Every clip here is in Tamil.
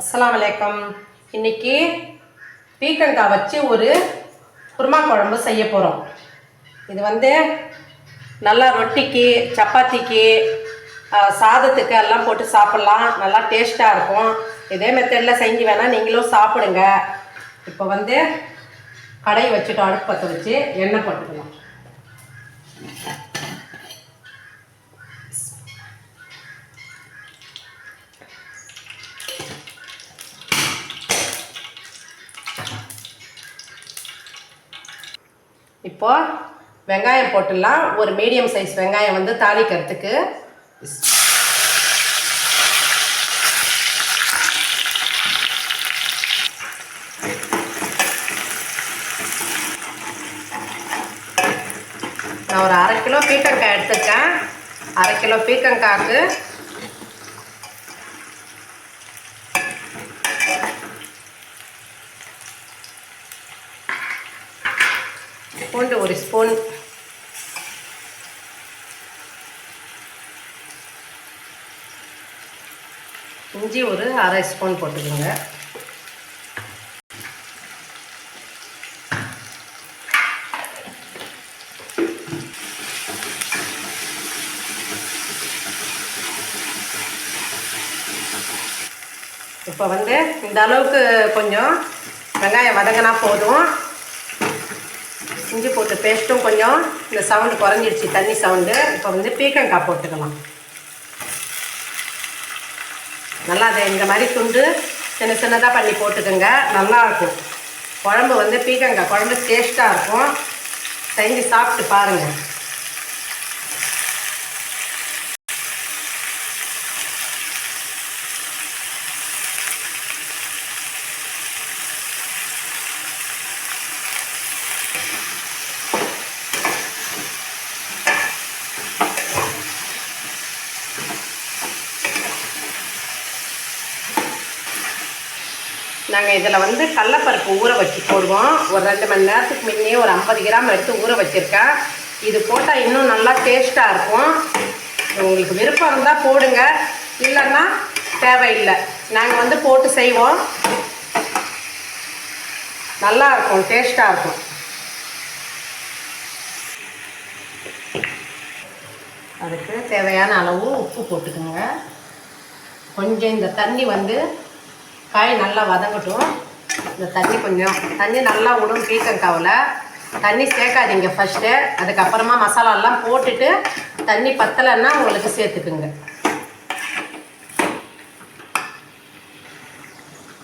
அஸ்லாம் வலைக்கம் இன்னைக்கு பீக்கங்காய் வச்சு ஒரு குருமா குழம்பு செய்ய போகிறோம் இது வந்து நல்லா ரொட்டிக்கு சப்பாத்திக்கு சாதத்துக்கு எல்லாம் போட்டு சாப்பிட்லாம். நல்லா டேஸ்ட்டாக இருக்கும். இதே மெத்தடில் செஞ்சு வேணால் நீங்களும் சாப்பிடுங்க. இப்போ வந்து கடை வச்சுட்டு அடுப்பு பற்ற வச்சு எண்ணெய் போட்டுக்கலாம். இப்போ வெங்காயம் போட்டுடலாம். ஒரு மீடியம் சைஸ் வெங்காயம் வந்து தாளிக்கிறதுக்கு. நான் ஒரு அரை கிலோ பீக்கங்காய் எடுத்துருக்கேன். அரை கிலோ பீக்கங்காய்க்கு பூண்டு ஒரு ஸ்பூன். இஞ்சி ஒரு அரை ஸ்பூன் போட்டுக்கோங்க. இப்போ வந்து இந்த அளவுக்கு கொஞ்சம் வெங்காயம் வதங்கினா போதும். இஞ்சி போட்டு பேஸ்ட்டும் கொஞ்சம் இந்த சவுண்டு குறைஞ்சிடுச்சு தண்ணி சவுண்டு இப்போ வந்து பீக்கங்காய் போட்டுக்கலாம். நல்லா அதை இந்த மாதிரி துண்டு சின்ன சின்னதாக பண்ணி போட்டுக்கோங்க. நல்லாயிருக்கும் குழம்பு வந்து பீக்கங்காய் குழம்பு டேஸ்ட்டாக இருக்கும். செஞ்சு சாப்பிட்டு பாருங்கள் நாங்கள் இதில் வந்து கடலப்பருப்பு ஊற வச்சு போடுவோம். ஒரு ரெண்டு மணி நேரத்துக்கு முன்னே ஒரு ஐம்பது கிராம் எடுத்து ஊற வச்சுருக்கேன். இது போட்டால் இன்னும் நல்லா டேஸ்ட்டாக இருக்கும். உங்களுக்கு விருப்பம் இருந்தால் போடுங்க. இல்லைன்னா தேவையில்லை. நாங்கள் வந்து போட்டு செய்வோம். நல்லா இருக்கும் டேஸ்ட்டாக இருக்கும். அதுக்கு தேவையான அளவு உப்பு போட்டுக்கோங்க. கொஞ்சம் இந்த தண்ணி வந்து காய் நல்லா வதங்கட்டும். இந்த தண்ணி கொஞ்சம். தண்ணி நல்லா விடும் பீக்கங்காவில் தண்ணி சேர்க்காதீங்க ஃபஸ்ட்டு அதுக்கப்புறமா மசாலாலாம் போட்டுட்டு தண்ணி பத்தலைன்னா உங்களுக்கு சேர்த்துக்குங்க.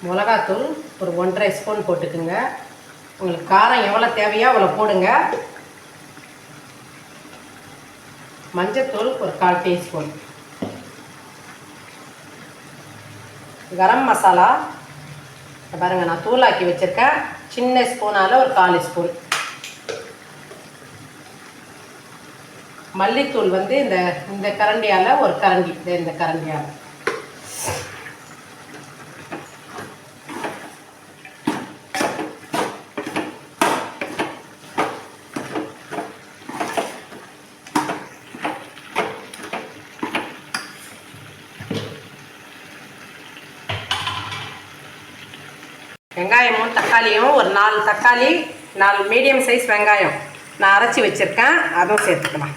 மிளகாத்தூள் ஒரு ஒன்றரை ஸ்பூன் போட்டுக்குங்க. உங்களுக்கு காரம் எவ்வளோ தேவையோ அவ்வளோ போடுங்க. மஞ்சத்தூள் ஒரு கால் டீஸ்பூன். கரம் மசாலா. பாருங்கள் நான் தூளாக்கி வச்சுருக்கேன். சின்ன ஸ்பூனால் ஒரு கால் ஸ்பூன் மல்லித்தூள் வந்து இந்த இந்த கரண்டியால் ஒரு கரண்டி இந்த இந்த கரண்டியால். வெங்காயமும் தக்காளியும் ஒரு நாலு தக்காளி நாலு மீடியம் சைஸ் வெங்காயம் நான் அரைச்சி வச்சுருக்கேன். அதுவும் சேர்த்துக்கலாம்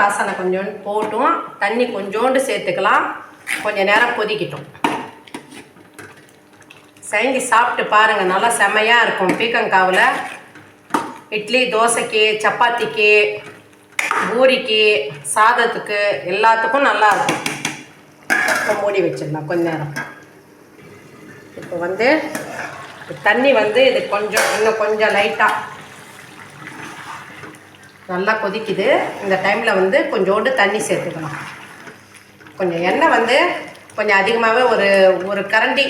வாசனை கொஞ்சோண்டு போட்டும். தண்ணி கொஞ்சோண்டு சேர்த்துக்கலாம். கொஞ்ச நேரம் கொதிக்கட்டும். செஞ்சு சாப்பிட்டு பாருங்கள் நல்லா செமையாக இருக்கும் பீக்கங்காவில் இட்லி தோசைக்கு சப்பாத்திக்கு பூரிக்கு சாதத்துக்கு எல்லாத்துக்கும் நல்லா இருக்கும். இப்போ மூடி வச்சிடலாம் கொஞ்ச நேரம். இப்போ வந்து தண்ணி வந்து இது கொஞ்சம் இன்னும் கொஞ்சம் லைட்டாக நல்லா கொதிக்குது. இந்த டைமில் வந்து கொஞ்சோண்டு தண்ணி சேர்த்துக்கணும். கொஞ்சம் எண்ணெய் வந்து கொஞ்சம் அதிகமாகவே ஒரு ஒரு கரண்டி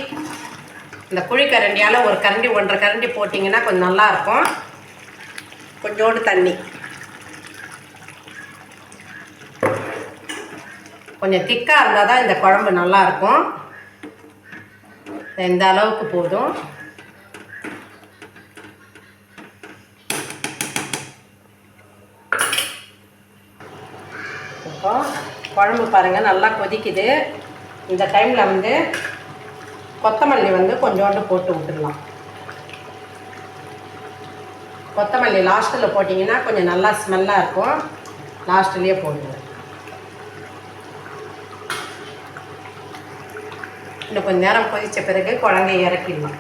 இந்த குழிக்கரண்டியால் ஒரு கரண்டி ஒன்றரை கரண்டி போட்டிங்கன்னா கொஞ்சம் நல்லாயிருக்கும். கொஞ்சோண்டு தண்ணி. கொஞ்சம் திக்காக இருந்தால் தான் இந்த குழம்பு நல்லாயிருக்கும். இந்த அளவுக்கு போதும். குழம்பு பாருங்கள் நல்லா கொதிக்குது. இந்த டைமில் வந்து கொத்தமல்லி வந்து கொஞ்சோண்டு போட்டு விட்டுடலாம். கொத்தமல்லி லாஸ்ட்டில் போட்டிங்கன்னா கொஞ்சம் நல்லா ஸ்மெல்லாக இருக்கும். லாஸ்ட்லேயே போடுங்க இன்னும் கொஞ்சம் நேரம் கொதித்த பிறகு குழந்தை இறக்கிடலாம்.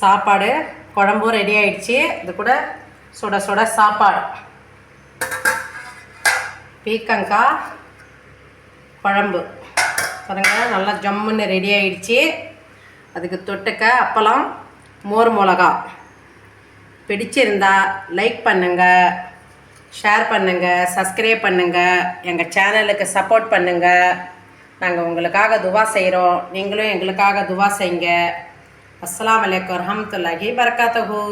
சாப்பாடு குழம்பும் ரெடி ஆயிடுச்சு. இது கூட சுட சுட சாப்பாடு. பீக்கங்காய் குழம்பு. பாருங்க நல்லா ஜம்முன்னு ரெடி ஆயிடுச்சு. அதுக்கு தொட்டுக்க அப்பளம் மோர் மிளகா. பிடிச்சிருந்தா லைக் பண்ணுங்கள் ஷேர் பண்ணுங்கள் சப்ஸ்கிரைப் பண்ணுங்கள் எங்கள் சேனலுக்கு சப்போர்ட் பண்ணுங்கள் நாங்கள் உங்களுக்காக துவா செய்கிறோம் நீங்களும் எங்களுக்காக துவா செய்யுங்க. அஸ்லாம் வலைக்கம் வரமத்துல்லாஹி பரகாத்தகு